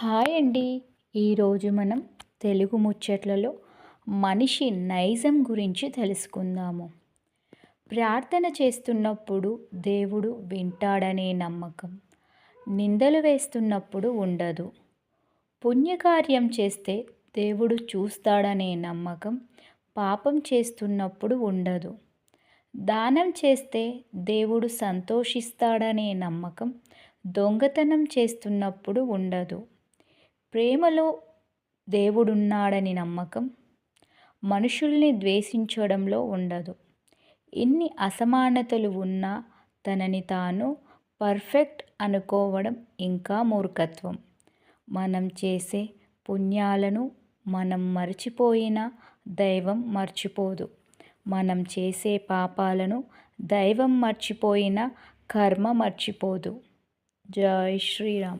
Hi అండి. ఈరోజు మనం తెలుగు ముచ్చట్లలో మనిషి నైజం గురించి తెలుసుకుందాము. ప్రార్థన చేస్తున్నప్పుడు దేవుడు వింటాడనే నమ్మకం. నిందలు వేస్తున్నప్పుడు ఉండదు. పుణ్యకార్యం చేస్తే దేవుడు చూస్తాడనే నమ్మకం పాపం చేస్తున్నప్పుడు ఉండదు. దానం చేస్తే దేవుడు సంతోషిస్తాడనే నమ్మకం దొంగతనం చేస్తున్నప్పుడు ఉండదు. ప్రేమలో దేవుడున్నాడని నమ్మకం మనుషుల్ని ద్వేషించడంలో ఉండదు. ఎన్ని అసమానతలు ఉన్నా తనని తాను పర్ఫెక్ట్ అనుకోవడం ఇంకా మూర్ఖత్వం. మనం చేసే పుణ్యాలను మనం మర్చిపోయినా దైవం మర్చిపోదు. మనం చేసే పాపాలను దైవం మర్చిపోయినా కర్మ మర్చిపోదు. జై శ్రీరామ్.